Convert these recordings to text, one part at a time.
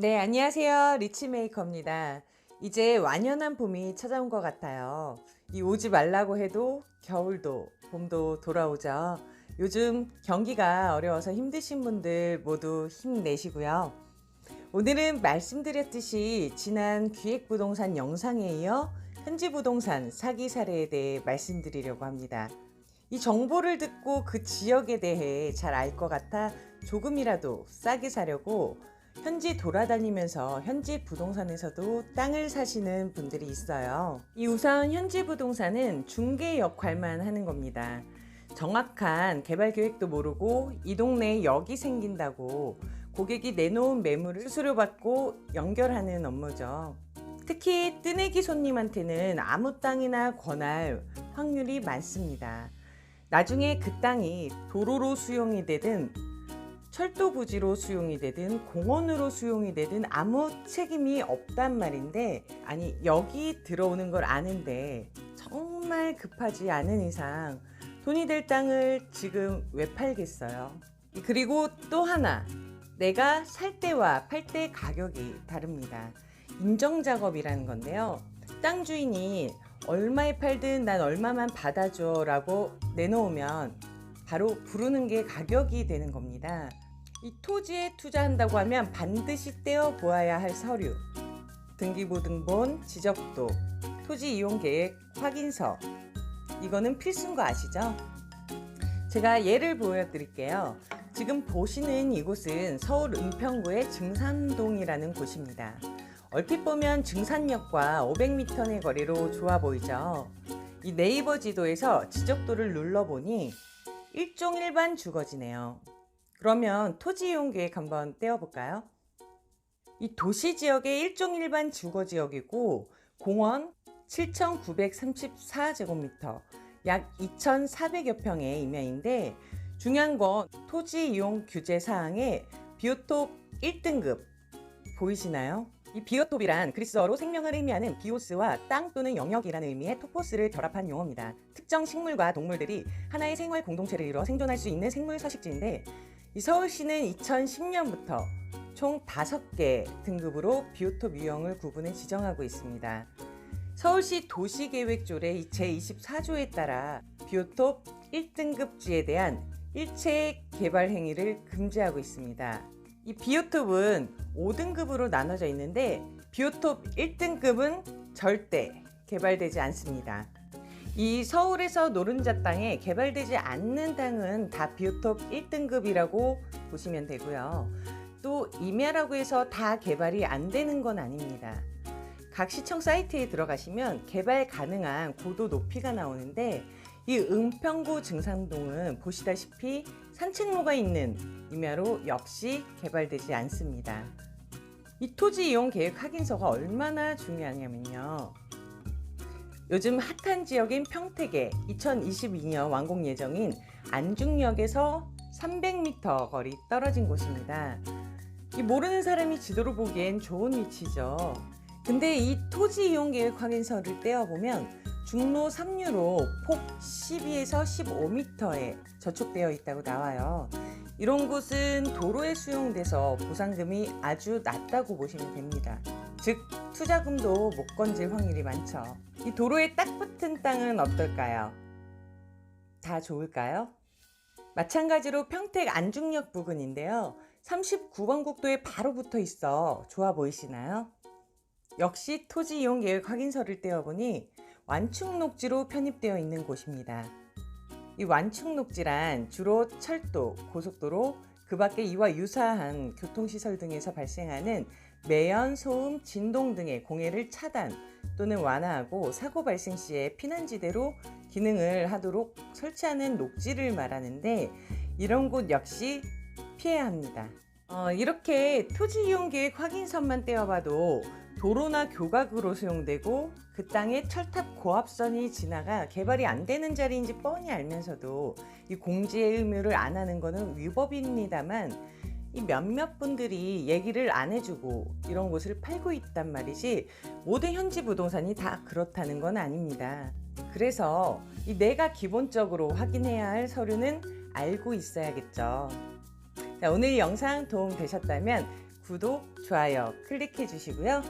네, 안녕하세요. 리치메이커입니다. 이제 완연한 봄이 찾아온 것 같아요. 이 오지 말라고 해도 겨울도, 봄도 돌아오죠. 요즘 경기가 어려워서 힘드신 분들 모두 힘내시고요. 오늘은 말씀드렸듯이 지난 기획부동산 영상에 이어 현지 부동산 사기 사례에 대해 말씀드리려고 합니다. 이 정보를 듣고 그 지역에 대해 잘 알 것 같아 조금이라도 싸게 사려고 현지 돌아다니면서 현지 부동산에서도 땅을 사시는 분들이 있어요. 이 우선 현지 부동산은 중개 역할만 하는 겁니다. 정확한 개발 계획도 모르고 이 동네에 역이 생긴다고 고객이 내놓은 매물을 수수료 받고 연결하는 업무죠. 특히 뜨내기 손님한테는 아무 땅이나 권할 확률이 많습니다. 나중에 그 땅이 도로로 수용이 되든 철도 부지로 수용이 되든 공원으로 수용이 되든 아무 책임이 없단 말인데 아니 여기 들어오는 걸 아는데 정말 급하지 않은 이상 돈이 될 땅을 지금 왜 팔겠어요? 그리고 또 하나 내가 살 때와 팔 때 가격이 다릅니다. 인정 작업이라는 건데요. 땅 주인이 얼마에 팔든 난 얼마만 받아줘 라고 내놓으면 바로 부르는 게 가격이 되는 겁니다. 이 토지에 투자한다고 하면 반드시 떼어 보아야 할 서류, 등기부등본, 지적도, 토지 이용 계획 확인서. 이거는 필수인 거 아시죠? 제가 예를 보여드릴게요. 지금 보시는 이곳은 서울 은평구의 증산동이라는 곳입니다. 얼핏 보면 증산역과 500m 의 거리로 좋아 보이죠? 이 네이버 지도에서 지적도를 눌러보니 일종 일반 주거지네요. 그러면 토지 이용 계획 한번 떼어볼까요? 이 도시 지역의 일종 일반 주거 지역이고 공원 7,934제곱미터 약 2,400여 평의 임야인데 중요한 건 토지 이용 규제 사항에 비오톱 1등급 보이시나요? 이 비오톱이란 그리스어로 생명을 의미하는 비오스와 땅 또는 영역이라는 의미의 토포스를 결합한 용어입니다. 특정 식물과 동물들이 하나의 생활 공동체를 이루어 생존할 수 있는 생물 서식지인데 이 서울시는 2010년부터 총 5개 등급으로 비오톱 유형을 구분해 지정하고 있습니다. 서울시 도시계획조례 제24조에 따라 비오톱 1등급지에 대한 일체 개발 행위를 금지하고 있습니다. 이 비오톱은 5등급으로 나눠져 있는데 비오톱 1등급은 절대 개발되지 않습니다. 이 서울에서 노른자 땅에 개발되지 않는 땅은 다 비오톱 1등급이라고 보시면 되고요. 또 임야라고 해서 다 개발이 안 되는 건 아닙니다. 각 시청 사이트에 들어가시면 개발 가능한 고도 높이가 나오는데 이 은평구 증산동은 보시다시피 산책로가 있는 임야로 역시 개발되지 않습니다. 이 토지 이용 계획 확인서가 얼마나 중요하냐면요. 요즘 핫한 지역인 평택에 2022년 완공 예정인 안중역에서 300m 거리 떨어진 곳입니다. 이 모르는 사람이 지도로 보기엔 좋은 위치죠. 근데 이 토지 이용 계획 확인서를 떼어보면 중로 3유로 폭 12에서 15m에 저촉되어 있다고 나와요. 이런 곳은 도로에 수용돼서 보상금이 아주 낮다고 보시면 됩니다. 즉, 투자금도 못 건질 확률이 많죠. 이 도로에 딱 붙은 땅은 어떨까요? 다 좋을까요? 마찬가지로 평택 안중역 부근인데요. 39번 국도에 바로 붙어 있어 좋아 보이시나요? 역시 토지 이용 계획 확인서를 떼어보니 완충 녹지로 편입되어 있는 곳입니다. 이 완충 녹지란 주로 철도, 고속도로, 그 밖에 이와 유사한 교통시설 등에서 발생하는 매연, 소음, 진동 등의 공해를 차단 또는 완화하고 사고 발생 시에 피난지대로 기능을 하도록 설치하는 녹지를 말하는데 이런 곳 역시 피해야 합니다. 어, 이렇게 토지 이용 계획 확인서만 떼어봐도 도로나 교각으로 수용되고 그 땅에 철탑 고압선이 지나가 개발이 안 되는 자리인지 뻔히 알면서도 이 공지의 의무를 안 하는 것은 위법입니다만 이 몇몇 분들이 얘기를 안 해주고 이런 곳을 팔고 있단 말이지 모든 현지 부동산이 다 그렇다는 건 아닙니다. 그래서 이 내가 기본적으로 확인해야 할 서류는 알고 있어야겠죠. 자, 오늘 영상 도움 되셨다면 구독, 좋아요 클릭해 주시고요.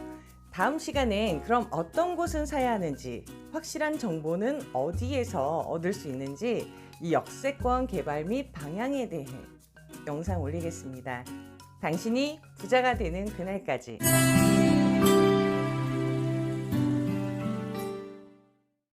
다음 시간엔 그럼 어떤 곳은 사야 하는지, 확실한 정보는 어디에서 얻을 수 있는지, 이 역세권 개발 및 방향에 대해 영상 올리겠습니다. 당신이 부자가 되는 그날까지.